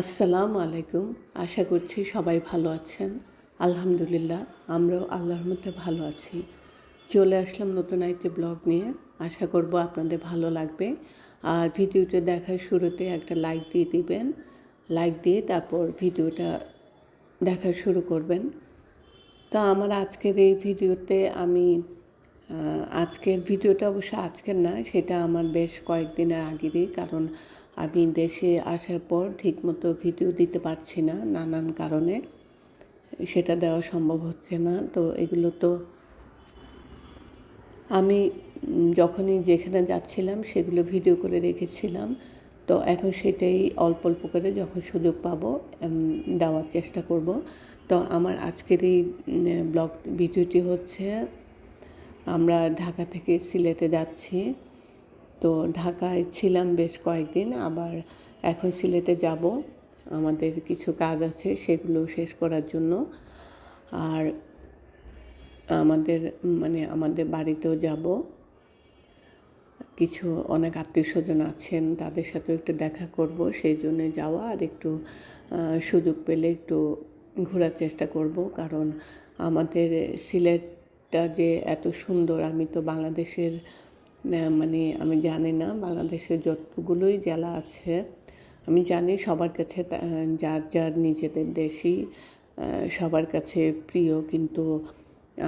আসসালামু আলাইকুম। আশা করছি সবাই ভালো আছেন। আলহামদুলিল্লাহ, আমরাও আল্লাহর মধ্যে ভালো আছি। চলে আসলাম নতুন একটি ব্লগ নিয়ে। আশা করব আপনাদের ভালো লাগবে। আর ভিডিওটা দেখার শুরুতে একটা লাইক দিয়ে দিবেন। লাইক দিয়ে তারপর ভিডিওটা দেখা শুরু করবেন। তো আমার আজকের এই ভিডিওতে আমি আজকের ভিডিওটা অবশ্য আজকের না, সেটা আমার বেশ কয়েকদিনের আগেরই, কারণ আমি দেশে আসার পর ঠিকমতো ভিডিও দিতে পারছি না নানান কারণে। সেটা দেওয়া সম্ভব হচ্ছে না, তো এগুলো তো আমি যখনই যেখানে যাচ্ছিলাম সেগুলো ভিডিও করে রেখেছিলাম, তো এখন সেটাই অল্প অল্প করে যখন সুযোগ পাবো দেওয়ার চেষ্টা করব। তো আমার আজকের এই ব্লগ ভিডিওটি হচ্ছে আমরা ঢাকা থেকে সিলেটে যাচ্ছি। তো ঢাকায় ছিলাম বেশ কয়েকদিন, আবার এখন সিলেটে যাব। আমাদের কিছু কাজ আছে, সেগুলো শেষ করার জন্য। আর আমাদের মানে আমাদের বাড়িতেও যাব। কিছু অনেক আত্মীয় স্বজন আছেন, তাদের সাথেও একটু দেখা করব, সেই জন্য যাওয়া। আর একটু সুযোগ পেলে একটু ঘোরার চেষ্টা করব, কারণ আমাদের সিলেটটা যে এত সুন্দর, আমি তো বাংলাদেশের মানে আমি জানি না বাংলাদেশের যতগুলোই জেলা আছে, আমি জানি সবার কাছে যার যার নিজেদের দেশই সবার কাছে প্রিয়, কিন্তু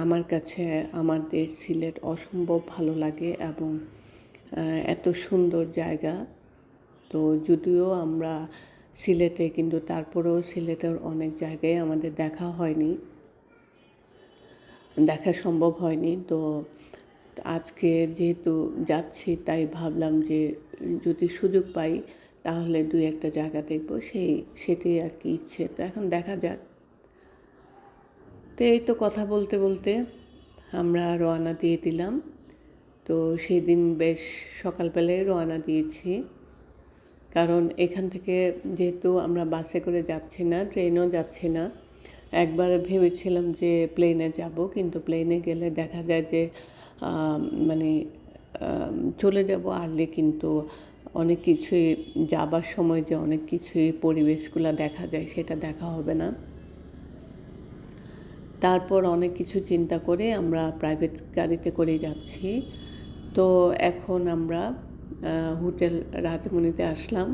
আমার কাছে আমার দেশ সিলেট অসম্ভব ভালো লাগে এবং এত সুন্দর জায়গা। তো যদিও আমরা সিলেটে, কিন্তু তারপরেও সিলেটের অনেক জায়গায় আমাদের দেখা হয়নি। দেখা সম্ভব হয়নি। তো আজকে যেহেতু যাচ্ছি, তাই ভাবলাম যে যদি সুযোগ পাই, তাহলে দুই একটা জায়গা দেখব। সেই, সেটাই আর কি ইচ্ছে। তো এখন দেখা যাক। তো এই তো কথা বলতে বলতে আমরা রওনা দিয়ে দিলাম। তো সেই দিন বেশ সকালবেলায় রওনা দিয়েছি। কারণ এখান থেকে যেহেতু আমরা বাসে করে যাচ্ছি না, ট্রেনও যাচ্ছি না। একবার ভেবেছিলাম যে প্লেনে যাব, কিন্তু প্লেনে গেলে দেখা যায় যে মানে চলে যাব আর্লি কিন্তু অনেক কিছুই যাবার সময় যে অনেক কিছুই পরিবেশগুলো দেখা যায় সেটা দেখা হবে না। তারপর অনেক কিছু চিন্তা করে আমরা প্রাইভেট গাড়িতে করে যাচ্ছি। তো এখন আমরা হোটেল রাজমণিতে আসলাম।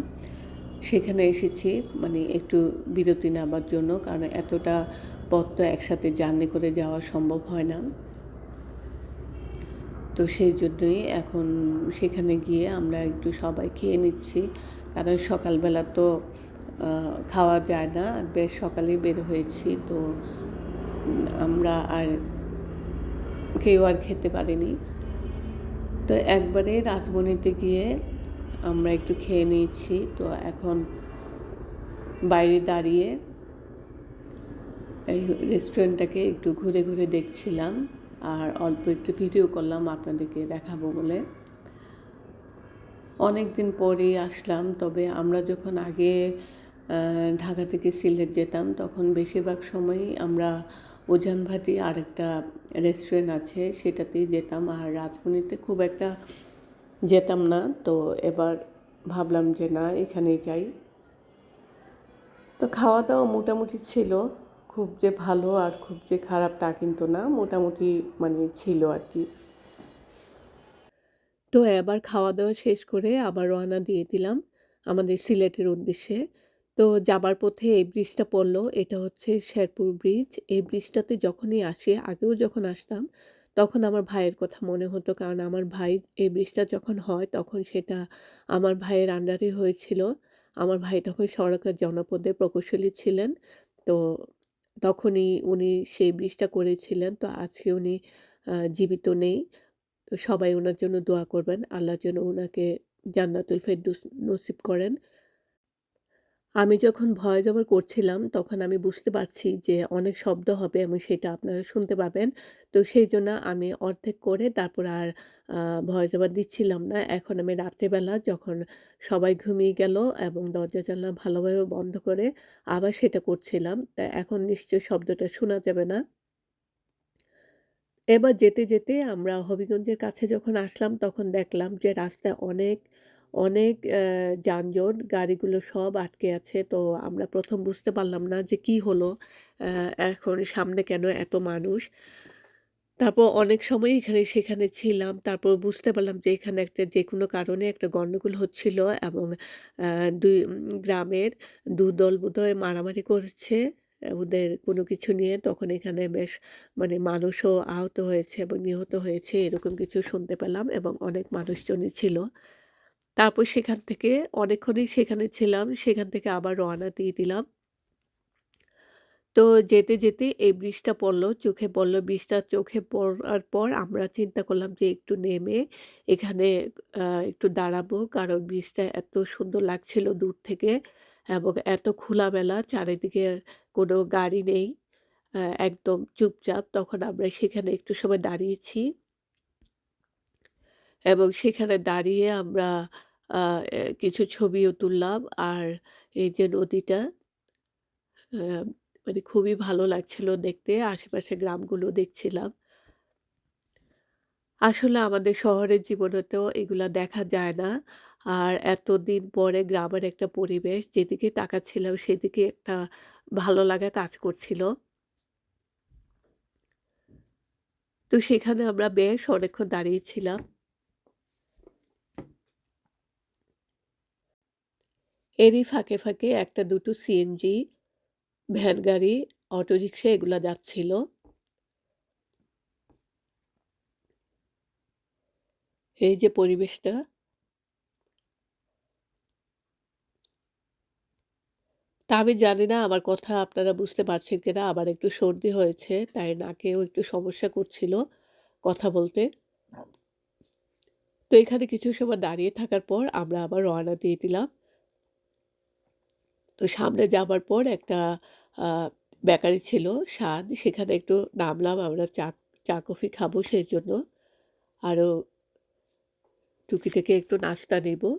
সেখানে এসেছি মানে একটু বিরতি নেবার জন্য, কারণ এতটা পথ তো একসাথে জার্নি করে যাওয়া সম্ভব হয় না। তো সেই জন্যই এখন সেখানে গিয়ে আমরা একটু সবাই খেয়ে নিচ্ছি, কারণ সকালবেলা তো খাওয়া যায় না বেশ সকালেই বের হয়েছি, তো আমরা আর কেউ আর খেতে পারিনি। তো একবারে রাজমণিতে গিয়ে আমরা একটু খেয়ে নিয়েছি তো এখন বাইরে দাঁড়িয়ে এই রেস্টুরেন্টটাকে একটু ঘুরে ঘুরে দেখছিলাম আর অল্প একটু ভিডিও করলাম আপনাদেরকে দেখাবো বলে। অনেক দিন পরে আসলাম, তবে আমরা যখন আগে ঢাকা থেকে সিলেট যেতাম, তখন বেশিরভাগ সময়ই আমরা উজানভাটি আরেকটা রেস্টুরেন্ট আছে, সেটাতেই যেতাম। আর রাজমণিতে খুব একটা যেতাম না, তো এবার ভাবলাম যে না, এখানেই যাই। তো খাওয়া দাওয়া মোটামুটি ছিল। খুব যে ভালো আর খুব যে খারাপ তা কিন্তু না, মোটামুটি মানে ছিল আর কি। তো এবার খাওয়া দাওয়া শেষ করে আবার রওনা দিয়ে দিলাম আমাদের সিলেটের উদ্দেশ্যে। তো যাবার পথে এই ব্রিজটা পড়ল, এটা হচ্ছে শেরপুর ব্রিজ। এই ব্রিজটাতে যখনই আসি, আগেও যখন আসতাম তখন আমার ভাইয়ের কথা মনে হতো। কারণ আমার ভাই এই ব্রিজটা যখন হয়, তখন সেটা আমার ভাইয়ের আন্ডারে হয়েছিল। আমার ভাই তখন সরকার জনপদে প্রকৌশলী ছিলেন। তো তখনই উনি সেই ব্রিজটা করেছিলেন। তো আজকে উনি জীবিত নেই। তো সবাই ওনার জন্য দোয়া করবেন। আল্লাহ যেন ওনাকে জান্নাতুল ফেরদৌস নসিব করেন। আমি যখন ভয়েস ওভার করছিলাম, তখন আমি বুঝতে পারছি যে অনেক শব্দ হবে এবং সেটা আপনারা শুনতে পাবেন। তো সেই জন্য আমি অর্ধেক করে তারপর আর ভয়েস ওভার দিচ্ছিলাম না। এখন আমি রাত্রেবেলা যখন সবাই ঘুমিয়ে গেল এবং দরজা জানলা ভালোভাবে বন্ধ করে আবার সেটা করছিলাম, তা এখন নিশ্চয় শব্দটা শোনা যাবে না। এবার যেতে যেতে আমরা হবিগঞ্জের কাছে যখন আসলাম, তখন দেখলাম যে রাস্তায় অনেক অনেক যানজট, গাড়িগুলো সব আটকে আছে। তো আমরা প্রথম বুঝতে পারলাম না যে কি হলো? এখন সামনে কেন এত মানুষ? তারপর অনেক সময় এখানে সেখানে ছিলাম। তারপর বুঝতে পারলাম যে এখানে একটা যে কোনো কারণে একটা গণ্ডগোল হচ্ছিল এবং দুই গ্রামের ২ দল বোধহয় মারামারি করছে ওদের কোনো কিছু নিয়ে। তখন এখানে বেশ মানে মানুষও আহত হয়েছে এবং নিহত হয়েছে এরকম কিছু শুনতে পেলাম এবং অনেক মানুষজনই ছিল। তারপর সেখান থেকে অনেকক্ষণই সেখানে ছিলাম। সেখান থেকে আবার রওনা দিয়ে দিলাম। তো যেতে, যেতে এই ব্রিজটা পড়ল চোখে পড়ল ব্রিজটা চোখে পড়ার পর আমরা চিন্তা করলাম যে একটু নেমে এখানে একটু দাঁড়াবো। কারণ ব্রিজটা এত সুন্দর লাগছিল দূর থেকে এবং এত খোলামেলা চারিদিকে কোনো গাড়ি নেই। একদম চুপচাপ। তখন আমরা সেখানে একটু সময় দাঁড়িয়েছি। এবং সেখানে দাঁড়িয়ে আমরা কিছু ছবিও তুললাম। আর এই যে নদীটা মানে খুবই ভালো লাগছিল দেখতে। আশেপাশের গ্রামগুলো দেখছিলাম। আসলে আমাদের শহরের জীবনে তো এগুলা দেখা যায় না। আর এতদিন পরে গ্রামের একটা পরিবেশ, যেদিকে তাকাচ্ছিলাম সেদিকে একটা ভালো লাগা কাজ করছিল। তো সেখানে আমরা বেশ অনেকক্ষণ দাঁড়িয়েছিলাম। এরই ফাঁকে, ফাঁকে একটা দুটো সিএনজি, ভ্যান গাড়ি, অটোরিকশা এগুলা যাচ্ছিল। এই যে পরিবেশটা। তা আমি জানি না আমার কথা আপনারা বুঝতে পারছেন কিনা? আমার একটু সর্দি হয়েছে। তাই নাকেও একটু সমস্যা করছিল কথা বলতে। তো এখানে কিছু সময় দাঁড়িয়ে থাকার পর আমরা আবার রওনা দিয়ে দিলাম। তো সামনে যাবার পর একটা বেকারি ছিল স্বাদ। সেখানে একটু নামলাম আমরা চা চা কফি খাব সেই জন্য আরও টুকি থেকে একটু নাস্তা নিবো।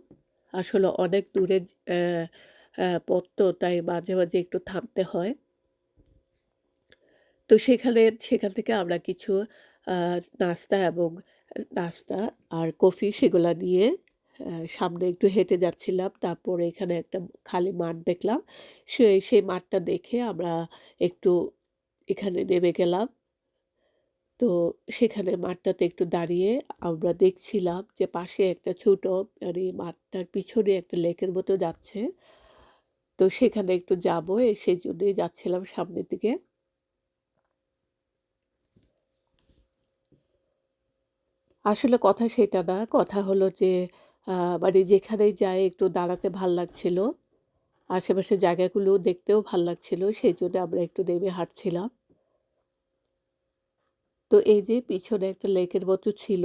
আসলে অনেক দূরে পথ তো তাই মাঝে, মাঝে একটু থামতে হয়। তো সেখানে সেখান থেকে আমরা কিছু নাস্তা এবং নাস্তা আর কফি সেগুলা নিয়ে সামনে একটু হেঁটে যাচ্ছিলাম। তারপরে এখানে একটা খালি মাঠ দেখলাম। সে, সেই মাঠটা দেখে আমরা একটু এখানে নেমে গেলাম। তো সেখানে মাঠটাতে একটু দাঁড়িয়ে আমরা দেখছিলাম যে পাশে একটা ছোট মানে মাঠটার পিছনে একটা লেকের মতো যাচ্ছে। তো সেখানে একটু যাব, এ সেজন্যই যাচ্ছিলাম সামনের দিকে। আসলে কথা সেটা না। কথা হলো যে মানে যেখানেই যাই একটু দাঁড়াতে ভালো লাগছিল। আশেপাশের জায়গাগুলো দেখতেও ভালো লাগছিল। সেই জন্য আমরা একটু নেমে হাঁটছিলাম। তো এই যে পিছনে একটা লেকের মতো ছিল।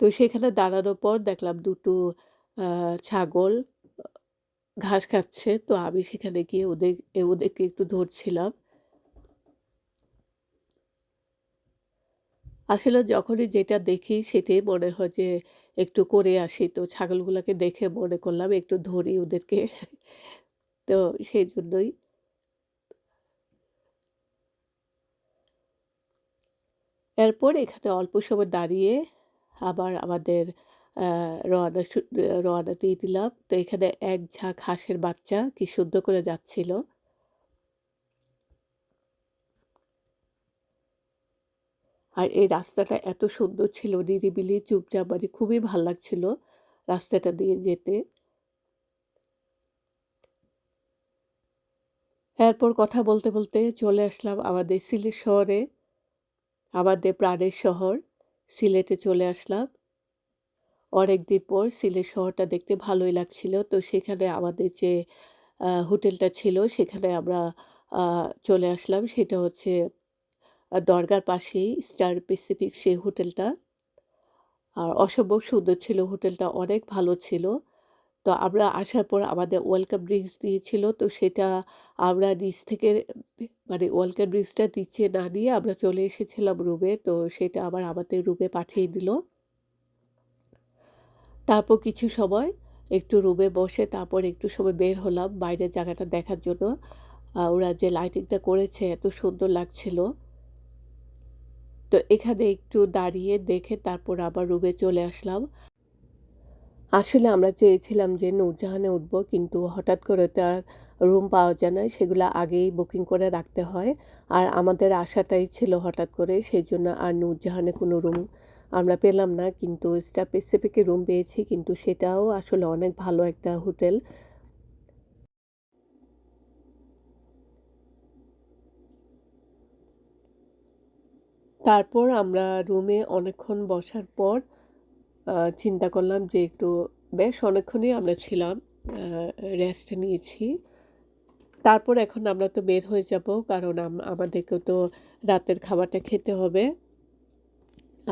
তো সেখানে দাঁড়ানোর পর দেখলাম দুটো ছাগল ঘাস খাচ্ছে। তো আমি সেখানে গিয়ে ওদের, ওদেরকে একটু ধরছিলাম। আসলে যখনই যেটা দেখি সেটাই মনে হয় যে একটু করে আসি। তো ছাগলগুলোকে দেখে মনে করলাম একটু ধরি ওদেরকে। তো সেই জন্যই এরপর এখানে অল্প সময় দাঁড়িয়ে আবার আমাদের রওনা রওনা দিয়ে দিলাম। তো এখানে এক ঝাঁক হাঁসের বাচ্চা কি সুন্দর করে যাচ্ছিল। আর এই রাস্তাটা এত সুন্দর ছিল নিরিবিলি, চুপচাপ মানে খুবই ভালো লাগছিল রাস্তাটা দিয়ে যেতে। এরপর কথা বলতে, বলতে চলে আসলাম আমাদের সিলেট শহরে। আমাদের প্রাণের শহর সিলেটে চলে আসলাম। অনেকদিন পর সিলেট শহরটা দেখতে ভালোই লাগছিল। তো সেখানে আমাদের যে হোটেলটা ছিল সেখানে আমরা চলে আসলাম। সেটা হচ্ছে দরগার পাশেই স্টার প্যাসিফিক সেই হোটেলটা। আর অসম্ভব সুন্দর ছিল হোটেলটা, অনেক ভালো ছিল। তো আমরা আসার পর আমাদের ওয়েলকাম ড্রিংকস দিয়েছিল। তো সেটা আমরা নিচ থেকে মানে ওয়েলকাম ড্রিংকসটা নিচে না নিয়ে আমরা চলে এসেছিলাম রুমে। তো সেটা আবার আমাদের রুমে পাঠিয়ে দিল। তারপর কিছু সময় একটু রুমে বসে তারপর একটু সময় বের হলাম বাইরের জায়গাটা দেখার জন্য। ওরা যে লাইটিংটা করেছে, এত সুন্দর লাগছিল। তো এখানে একটু দাঁড়িয়ে দেখে তারপর আবার রুমে চলে আসলাম। আসলে আমরা চেয়েছিলাম যে নূরজাহানে উঠব, কিন্তু হঠাৎ করে তো আর রুম পাওয়া যায় না, সেগুলো আগেই বুকিং করে রাখতে হয়। আর আমাদের আশাটাই ছিল হঠাৎ করে সেই জন্য আর নূরজাহানে কোনো রুম আমরা পেলাম না। কিন্তু স্টার প্যাসিফিকে রুম পেয়েছি, কিন্তু সেটাও আসলে অনেক ভালো একটা হোটেল। তারপর আমরা রুমে অনেকক্ষণ বসার পর চিন্তা করলাম যে একটু, বেশ অনেকক্ষণই আমরা ছিলাম রেস্ট নিয়েছি। তারপর এখন আমরা তো বের হয়ে যাব, কারণ আমাদেরকেও তো রাতের খাবারটা খেতে হবে।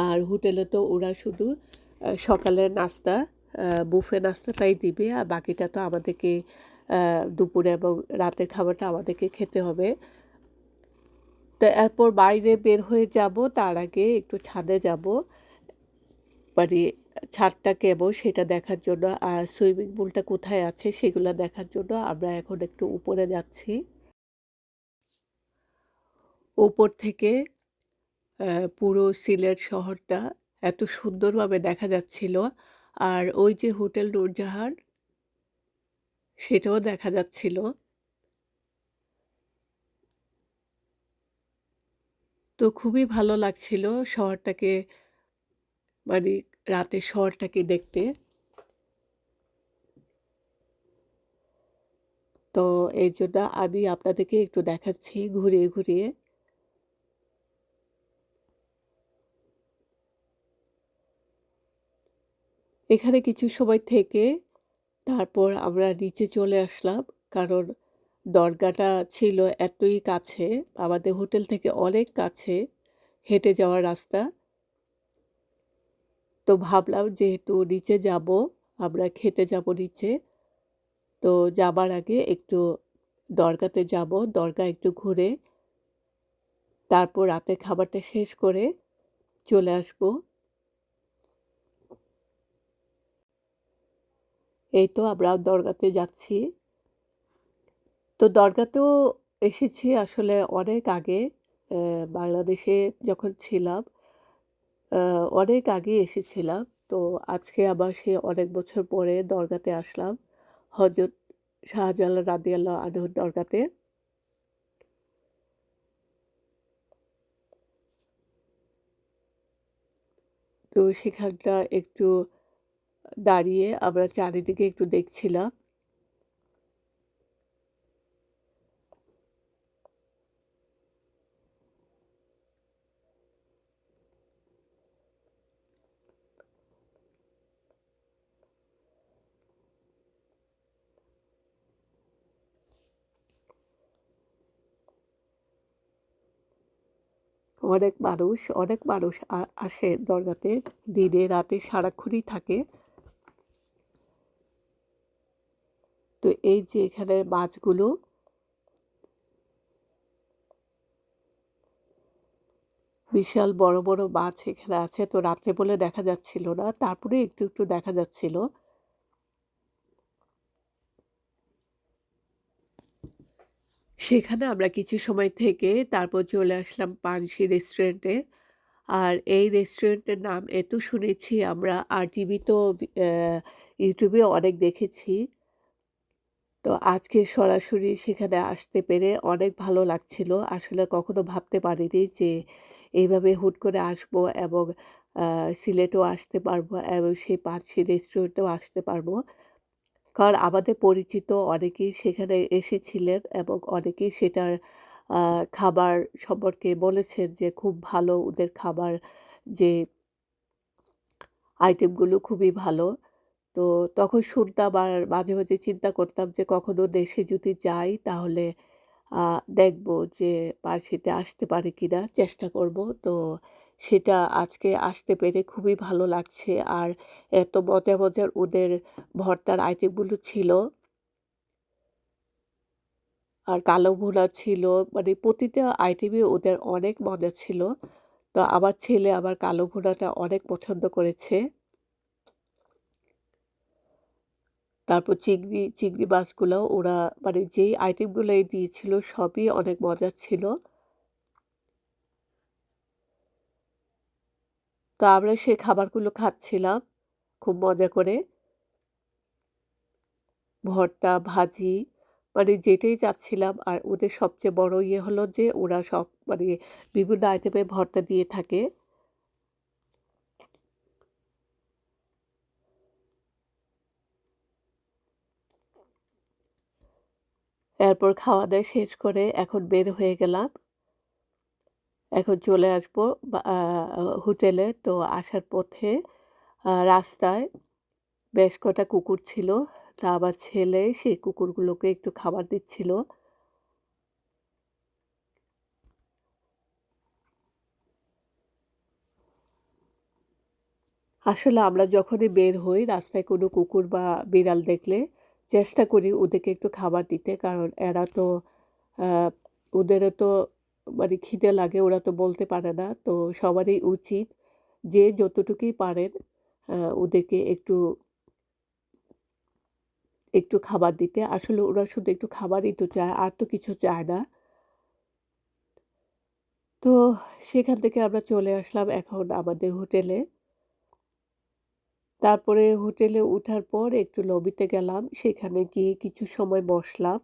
আর হোটেলে তো ওরা শুধু সকালের নাস্তা বুফে নাস্তাটাই দিবে, আর বাকিটা তো আমাদেরকে দুপুরে এবং রাতের খাবারটা আমাদেরকে খেতে হবে। তো এরপর বাইরে বের হয়ে যাব, তার আগে একটু ছাদে যাব। মানে ছাদটা কেমন সেটা দেখার জন্য, আর সুইমিং পুলটা কোথায় আছে সেগুলো দেখার জন্য আমরা এখন একটু উপরে যাচ্ছি। উপর থেকে পুরো সিলেট শহরটা এত সুন্দরভাবে দেখা যাচ্ছিল, আর ওই যে হোটেল নূরজাহান, সেটাও দেখা যাচ্ছিল। তো খুবই ভালো লাগছিল শহরটাকে মানে রাতে শহরটাকে দেখতে। তো এই জন্য আমি আপনাদেরকে একটু দেখাচ্ছি ঘুরিয়ে ঘুরিয়ে এখানে কিছু সময় থেকে তারপর আমরা নিচে চলে আসলাম, কারণ দরগাটা ছিল এতই কাছে, আমাদের হোটেল থেকে অনেক কাছে হেঁটে যাওয়ার রাস্তা। তো ভাবলাম যেহেতু নিচে যাব, আমরা খেতে যাব নিচে, তো যাবার আগে একটু দরগাতে যাব, দরগা একটু ঘুরে, তারপর রাতে খাবারটা শেষ করে চলে আসব। এই তো আমরা দরগাতে যাচ্ছি। তো দরগাতেও এসেছি আসলে অনেক আগে বাংলাদেশে যখন ছিলাম অনেক আগে এসেছিলাম। তো আজকে আবার সে অনেক বছর পরে দরগাতে আসলাম হজরত শাহজালাল রাদিয়াল্লাহ আনহুর দরগাতে। তো সেখানটা একটু দাঁড়িয়ে আমরা চারিদিকে একটু দেখছিলাম। অনেক মানুষ অনেক মানুষ আসে দরগাতে, দিনে, রাতে সারাক্ষণই থাকে। তো এই যে এখানে মাছগুলো, বিশাল বড় বড় মাছ এখানে আছে। তো রাত্রে বলে দেখা যাচ্ছিল না, তারপরে একটু একটু দেখা যাচ্ছিল। সেখানে আমরা কিছু সময় থেকে তারপর চলে আসলাম পানসি রেস্টুরেন্টে। আর এই রেস্টুরেন্টের নাম এত শুনেছি আমরা, আর টিভি তো ইউটিউবে অনেক দেখেছি। তো আজকে সরাসরি সেখানে আসতে পেরে অনেক ভালো লাগছিল। আসলে কখনো ভাবতে পারিনি যে এইভাবে হুট করে আসব এবং সিলেটও আসতে পারব এবং সেই পাঁচশি রেস্টুরেন্টেও আসতে পারব। কারণ আমাদের পরিচিত অনেকেই সেখানে এসেছিলেন এবং অনেকেই সেটার খাবার সম্পর্কে বলেছেন যে খুব ভালো ওদের খাবার, যে আইটেমগুলো খুবই ভালো। তো তখন শুনতাম আর মাঝে মাঝে চিন্তা করতাম যে কখনো দেশে যদি যাই তাহলে দেখব যে পার্সিতে আসতে পারে কিনা, চেষ্টা করব। তো সেটা আজকে আসতে পেরে খুবই ভালো লাগছে। আর এত মজা মজার ওদের ভর্তার আইটেমগুলো ছিল। আর কালো ভুনা ছিল। মানে প্রতিটা আইটেমে ওদের অনেক মজা ছিল। তো আমার ছেলে আবার কালো ভুনাটা অনেক পছন্দ করেছে। তারপর চিংড়ি চিংড়ি মাছগুলো ওরা মানে যেই আইটেমগুলো দিয়েছিল সবই অনেক মজার ছিল। তো আমরা সেই খাবারগুলো খাচ্ছিলাম খুব মজা করে ভর্তা, ভাজি মানে যেটাই চাচ্ছিলাম আর ওদের সবচেয়ে বড় ইয়ে হলো যে ওরা সব মানে বিভিন্ন আইটেমে ভর্তা দিয়ে থাকে। এরপর খাওয়া-দাওয়া শেষ করে এখন বের হয়ে গেলাম। এখন চলে আসব হোটেলে। তো আসার পথে রাস্তায় বেশ কটা কুকুর ছিল। তা আমার ছেলে সেই কুকুরগুলোকে একটু খাবার দিচ্ছিল। আসলে আমরা যখনই বের হই, রাস্তায় কোনো কুকুর বা বিড়াল দেখলে চেষ্টা করি ওদেরকে একটু খাবার দিতে। কারণ এরা তো ওদেরও তো মানে খিদে লাগে ওরা তো বলতে পারে না। তো সবারই উচিত যে যতটুকুই পারেন ওদেরকে একটু একটু খাবার দিতে। আসলে ওরা শুধু একটু খাবারই তো চায়, আর তো কিছু চায় না। তো সেখান থেকে আমরা চলে আসলাম এখন আমাদের হোটেলে। তারপরে হোটেলে উঠার পর একটু লবিতে গেলাম। সেখানে গিয়ে কিছু সময় বসলাম।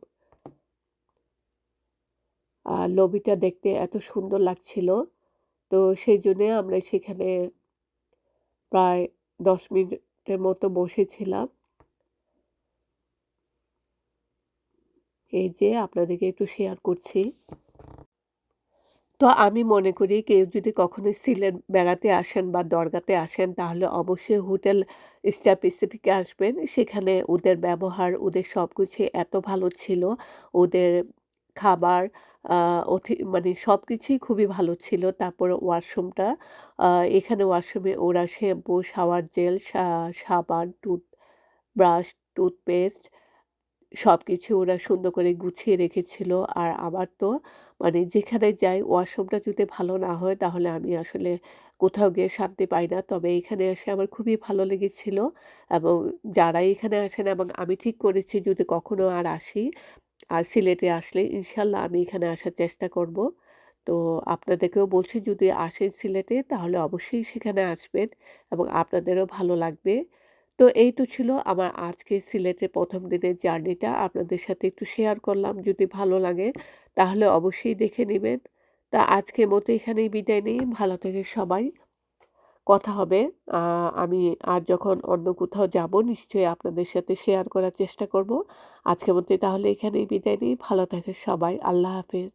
লবিটা দেখতে এত সুন্দর লাগছিল। তো সেইজন্যে আমরা সেখানে প্রায় ১০ মিনিটের মতো বসেছিলাম। এই যে আপনাদেরকে একটু শেয়ার করছি। তো আমি মনে করি কেউ যদি কখনো সিলেট বেড়াতে আসেন বা দরগাতে আসেন তাহলে অবশ্যই হোটেল স্টার প্যাসিফিকে আসবেন। সেখানে ওদের ব্যবহার, ওদের সবকিছু এত ভালো ছিল। ওদের খাবার অথি মানে সবকিছুই খুবই ভালো ছিল। তারপর ওয়াশরুমটা এখানে ওয়াশরুমে ওরা শ্যাম্পু, শাওয়ার জেল, সাবান, টুথব্রাশ, টুথপেস্ট সব কিছু ওরা সুন্দর করে গুছিয়ে রেখেছিল। আর আমার তো মানে যেখানে যাই ওয়াশরুমটা যদি ভালো না হয় তাহলে আমি আসলে কোথাও গিয়ে শান্তি পাই না। তবে এখানে এসে আমার খুবই ভালো লেগেছিল এবং যারা এখানে আসেন এবং আমি ঠিক করেছি যদি কখনো আর আসি, আর সিলেটে আসলে ইনশাল্লাহ আমি এখানে আসার চেষ্টা করব। তো আপনাদেরকেও বলছি যদি আসেন সিলেটে তাহলে অবশ্যই সেখানে আসবেন এবং আপনাদেরও ভালো লাগবে। তো এই তো ছিল আমার আজকে সিলেটের প্রথম দিনের জার্নিটা আপনাদের সাথে একটু শেয়ার করলাম। যদি ভালো লাগে তাহলে অবশ্যই দেখে নেবেন তা আজকের মতো এখানেই বিদায় নেই। ভালো থাকেন সবাই। কথা হবে। আমি আর যখন অন্য কোথাও যাব, নিশ্চয়ই আপনাদের সাথে শেয়ার করার চেষ্টা করব। আজকের মধ্যে তাহলে এখানেই বিদায় নিই। ভালো থাকে সবাই। আল্লাহ হাফেজ।